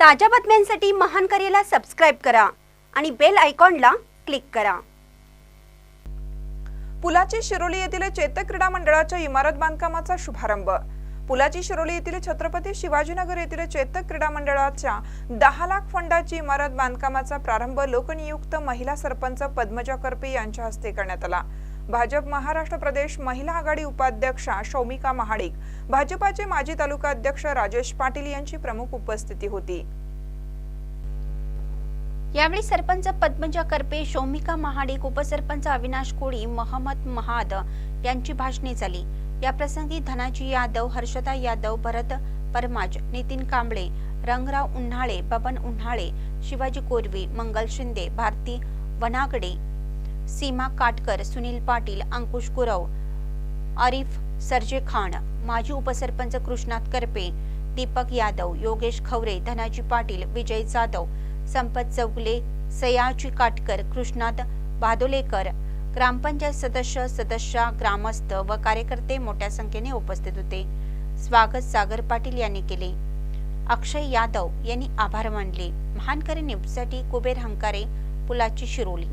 ताज्या बातम्यांसाठी महान करेला सबस्क्राईब करा आणि बेल आयकॉनला क्लिक करा. पुलाची शिरोली येथील चेतक क्रीडा मंडळाच्या इमारत बांधकामाचा शुभारंभ. पुलाची शिरोली येथील छत्रपती शिवाजीनगर येथील चेतक क्रीडा मंडळाच्या दहा लाख फंडाची इमारत बांधकामाचा प्रारंभ लोकनियुक्त महिला सरपंच पद्मजा करपे यांच्या हस्ते करण्यात आला. भाजप महाराष्ट्र प्रदेश महिला आघाडी उपाध्यक्षा शौमिका महाडिक भाजपाचे माजी तालुका अध्यक्ष राजेश पाटील यांची प्रमुख उपस्थिती होती. यावेळी सरपंच पद्मजा करपे शौमिका महाडिक उपसरपंच अविनाश कोळी महमद महाद यांची भाषणे झाली. या प्रसंगी धनाजी यादव हर्षदा यादव भरत परमाज नितीन कांबळे रंगराव उन्हाळे बबन उन्हाळे शिवाजी कोरवी मंगल शिंदे भारती वनागडे सीमा काटकर सुनील पाटील अंकुश गुरव आरिफ सरजे खान माजी उपसरपंच कृष्णात करपे दीपक यादव योगेश खवरे धनाजी पाटील विजय जाधव संपत चौगले सयाजी काटकर कृष्णात बादोलेकर ग्रामपंचायत सदस्य सदस्य ग्रामस्थ व कार्यकर्ते मोठ्या संख्येने उपस्थित होते. स्वागत सागर पाटील यांनी केले. अक्षय यादव यांनी आभार मानले. महानकरी न्यूजसाठी कुबेर हंकारे पुलाची शिरोली.